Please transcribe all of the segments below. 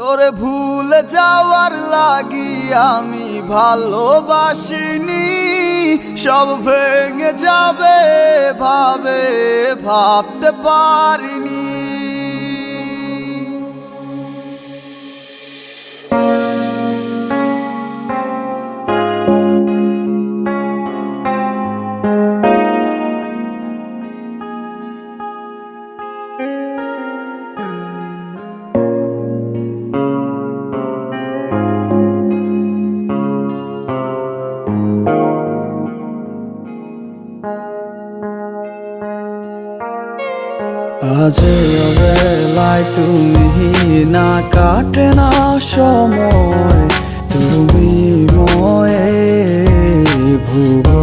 তোরে ভুল যাওয়ার লাগি আমি ভালোবাসিনি। সব ভেঙে যাবে ভাবে ভাবতে পারিনি। আজ বেলায় তুমি না কাটে না সময়, তুমি ময়ে ভুবন।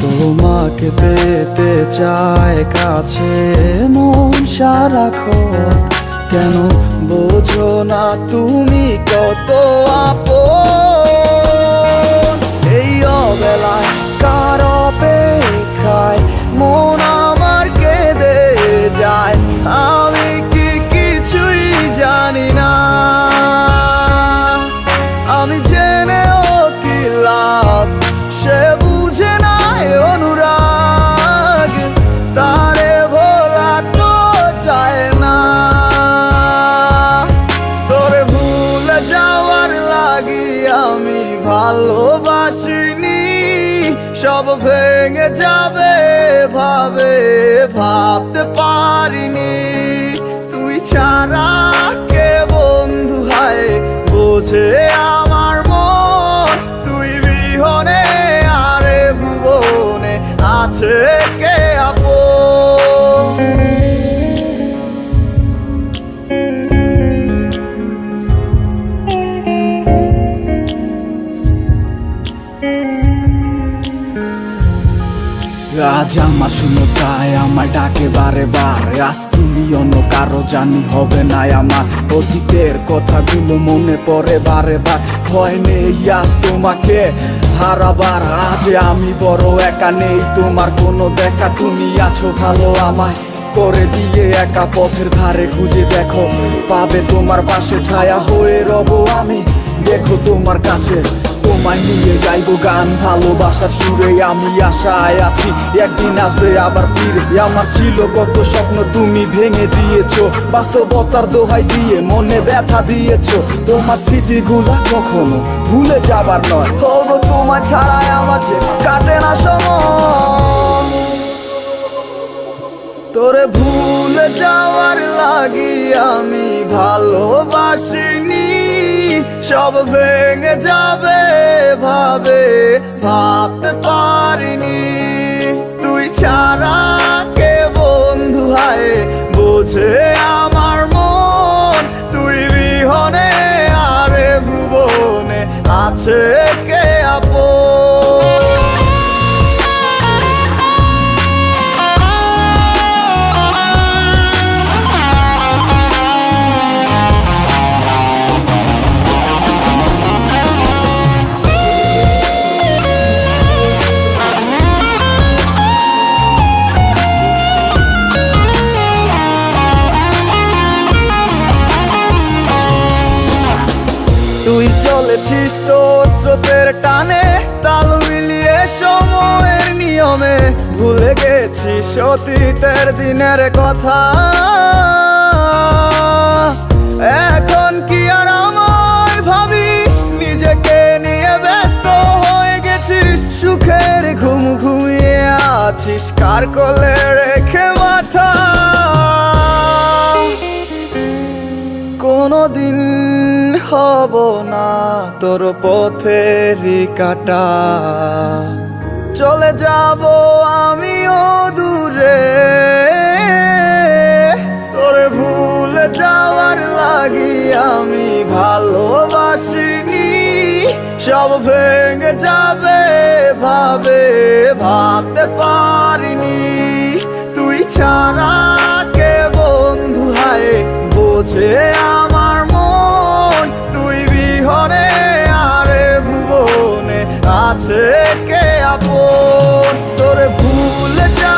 তোমাকে পেতে চায় কাছে মন সারাক্ষণ। কেন বোঝো না তুমি কত আপন? এই অবেলায় সব ভেঙে যাবে আজ আমার শুনো তাই আমার ডাকে বারে বারে। আজ তুমি অন্য কারও জানি হবে না আমার। অতীতের কথাগুলো মনে পড়ে বারে বার। ভয় নেই আজ তোমাকে হারাবার। আজ আমি বড় একা নেই, তোমার কোনো দেখা। তুমি আছো ভালো আমায় করে দিয়ে একা পথের ধারে খুঁজে দেখো। পাবে তোমার পাশে ছায়া হয়ে রব আমি। দেখো তোমার কাছে। তোমায় নিয়ে গাইবো গান, ভালোবাসার সুরে আমি আশায় আছি। একদিন আসবে আবার ফিরে। আমার ছিল কত স্বপ্ন তুমি ভেঙে দিয়েছ। বাস্তবতার দোহাই দিয়ে মনে ব্যথা দিয়েছ। তোমার স্মৃতিগুলা কখনো ভুলে যাবার নয়। তবু তোমার ছাড়াই আমার যে কাটে না সময়। তোরে ভুলে যাওয়ার লাগি আমি ভালোবাসিনি সব ভেঙে যাবে ভাবে ভাবতে পারিনি। তুই ছাড়া কে বন্ধু হায় বোঝে তুই চলেছিস তোর স্রোতের টানে, তাল মিলিয়ে সময়ের নিয়মে। ভুলে গেছিস অতীতের দিনের কথা। এখন কি আর আমায় ভাবিস? নিজেকে নিয়ে ব্যস্ত হয়ে গেছিস। সুখের ঘুম ঘুমিয়ে আছিস। কার কোলে রেখে হব না তোর পথেরই কাটা। চলে যাব আমিও দূরে। তোরে ভুল যাওয়ার লাগি আমি ভালোবাসিনি। সব ভেঙে যাবে, ভাবে, ভাবতে পারিনি। আছে কে আপন? তোরে ভুলে যা